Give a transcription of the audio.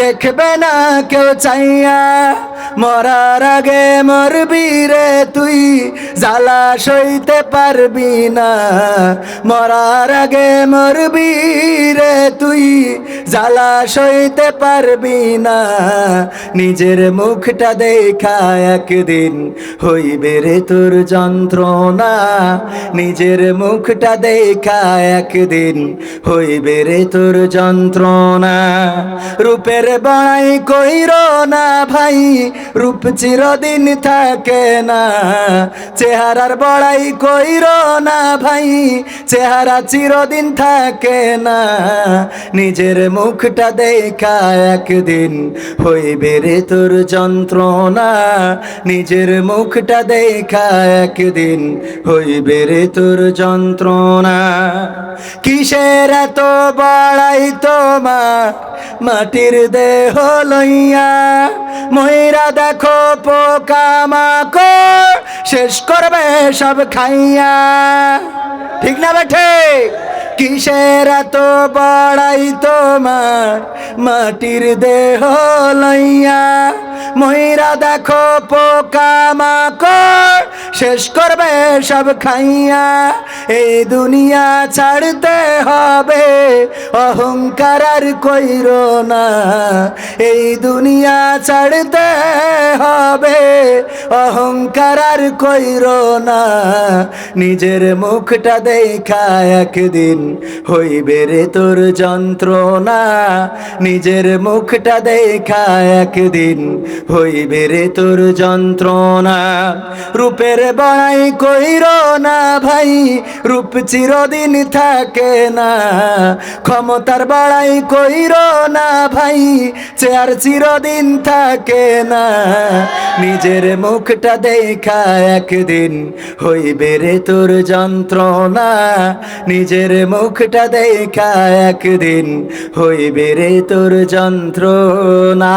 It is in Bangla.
দেখবে না কেউ চাইয়া, মরার আগে মরবি রে তুই, জ্বালা সইতে পারবি না। মরার আগে মরবি রে তুই জ্বালা সইতে পারবি না। নিজের মুখটা দেখা একদিন হইবে রে তোর যন্ত্রণা। নিজের মুখটা দেখা একদিন হইবে রে তোর যন্ত্রণা। রূপের বড়াই কইর না ভাই, রূপ চিরদিন থাকে না। চেহারার বড়াই কইর না ভাই চেহারা চিরদিন থাকে না। নিজের মুখটা দেখা একদিন হইবে রে তোর যন্ত্রণা। নিজের মুখটা দেখা একদিন হইবে রে তোর যন্ত্রণা। কিসের এত বড়াই তোমার? মাটির দেহ লইয়া ময়রা দেখো পোকা মাকড় শেষ করবে সব খাইয়া। ঠিক না বেঠে কিসের তো বড়াই তোমার? মাটির দেহ লইয়া মহিরা দেখো পোকা মাকড়। শেষ করবে সব খাইয়া। এই দুনিয়া ছাড়তে হবে অহংকার আর কইর না। এই দুনিয়া ছাড়তে হবে। অহংকার আর কইর না। নিজের মুখটা দেখা একদিন হইবে রে তোর যন্ত্রণা। নিজের মুখটা দেখা একদিন হইবে রে তোর যন্ত্রণা। রূপের বড়াই কইর না ভাই, রূপ চিরদিন থাকে না। ক্ষমতার বাড়াই কইর না ভাই, চেয়ার চিরদিন থাকে না। নিজের মুখটা দেখা একদিন হইবে রে তোর যন্ত্রণা। নিজের মুখটা দেখা একদিন হইবে রে তোর যন্ত্রণা।